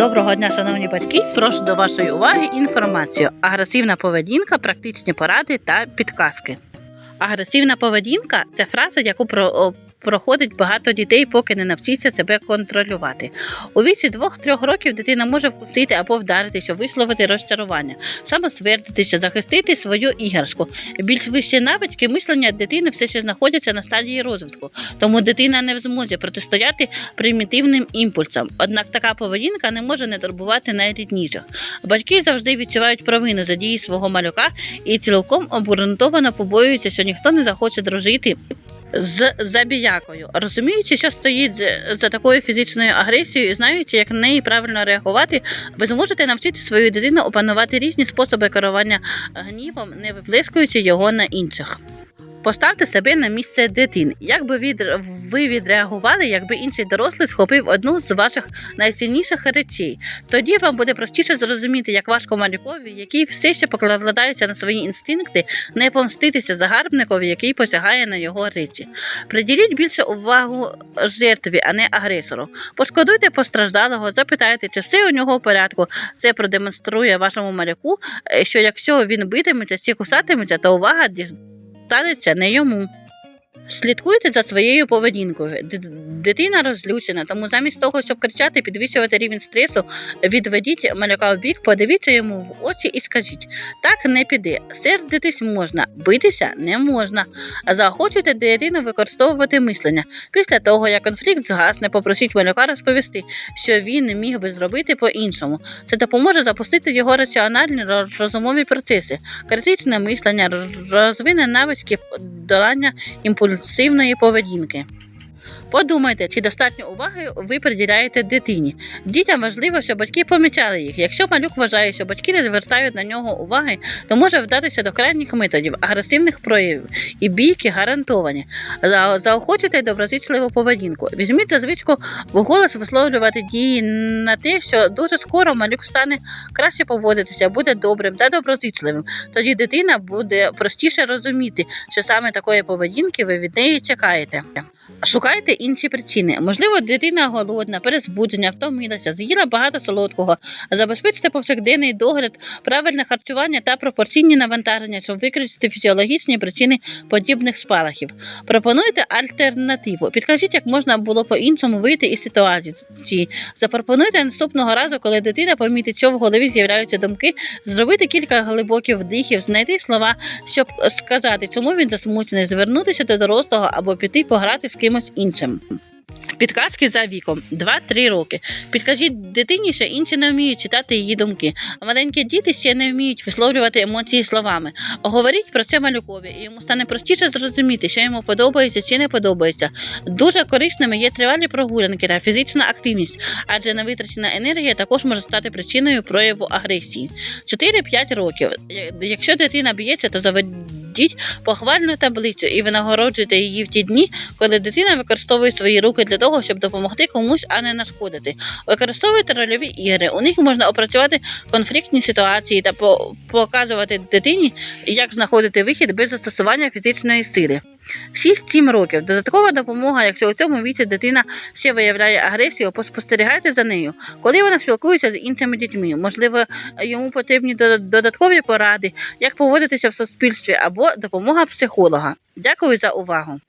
Доброго дня, шановні батьки. Прошу до вашої уваги інформацію. Агресивна поведінка, практичні поради та підказки. Агресивна поведінка це фраза, яку про. Проходить багато дітей, поки не навчиться себе контролювати. У віці 2-3 років дитина може вкусити або вдарити, щоб висловити розчарування, самосвердитися, захистити свою іграшку. Більш вищі навички мислення дитини все ще знаходяться на стадії розвитку, тому дитина не в змозі протистояти примітивним імпульсам. Однак така поведінка не може не турбувати найрідніших. Батьки завжди відчувають провину за дії свого малюка і цілком обґрунтовано побоюються, що ніхто не захоче дружити з забіякою, розуміючи, що стоїть за такою фізичною агресією і знаючи, як на неї правильно реагувати, ви зможете навчити свою дитину опанувати різні способи керування гнівом, не виплескуючи його на інших. Поставте себе на місце дитини. Як би від... ви відреагували, якби інший дорослий схопив одну з ваших найцінніших речей? Тоді вам буде простіше зрозуміти, як важко малюкові, який все ще покладається на свої інстинкти, не помститися загарбникові, який посягає на його речі. Приділіть більше увагу жертві, а не агресору. Пошкодуйте постраждалого, запитайте, чи все у нього в порядку. Це продемонструє вашому малюку, е, що якщо він битиметься чи кусатиметься, то увага дістанеться не йому. Слідкуйте за своєю поведінкою. Дитина розлючена, тому замість того, щоб кричати, підвищувати рівень стресу, відведіть малюка в бік, подивіться йому в очі і скажіть: так не піде. Сердитись можна, битися не можна. Заохочуйте дитину використовувати мислення. Після того, як конфлікт згасне, попросіть малюка розповісти, що він міг би зробити по-іншому. Це допоможе запустити його раціональні роз- розумові процеси, критичне мислення, розвине навички долання імпульсивної поведінки. Подумайте, чи достатньо уваги ви приділяєте дитині. Дітям важливо, щоб батьки помічали їх. Якщо малюк вважає, що батьки не звертають на нього уваги, то може вдатися до крайніх методів, агресивних проявів і бійки гарантовані. За- Заохочуйте доброзичливу поведінку. Візьміть за звичку вголос висловлювати дії на те, що дуже скоро малюк стане краще поводитися, буде добрим та доброзичливим. Тоді дитина буде простіше розуміти, що саме такої поведінки ви від неї чекаєте. Шукайте інші причини. Можливо, дитина голодна, перезбудження, втомилася, з'їла багато солодкого. Забезпечте повсякденний догляд, правильне харчування та пропорційні навантаження, щоб виключити фізіологічні причини подібних спалахів. Пропонуйте альтернативу. Підкажіть, як можна було по-іншому вийти із ситуації. Запропонуйте наступного разу, коли дитина помітить, що в голові з'являються думки, зробити кілька глибоких вдихів, знайти слова, щоб сказати, чому він засмучений, звернутися до дорослого або піти пограти з кимось іншим. Підказки за віком 2-3 роки. Підкажіть дитині, що інші не вміють читати її думки. Маленькі діти ще не вміють висловлювати емоції словами. Говоріть про це малюкові, і йому стане простіше зрозуміти, що йому подобається чи не подобається. Дуже корисними є тривалі прогулянки та фізична активність, адже невитрачена енергія також може стати причиною прояву агресії. 4-5 років. Якщо дитина б'ється, то заведіть похвальну таблицю і винагороджуйте її в ті дні, коли дитина використовує свої руки для того, щоб допомогти комусь, а не нашкодити. Використовуйте рольові ігри. У них можна опрацювати конфліктні ситуації та по- показувати дитині, як знаходити вихід без застосування фізичної сили. 6-7 років. Додаткова допомога, якщо у цьому віці дитина ще виявляє агресію, поспостерігайте за нею. Коли вона спілкується з іншими дітьми, можливо, йому потрібні додаткові поради, як поводитися в суспільстві або допомога психолога. Дякую за увагу.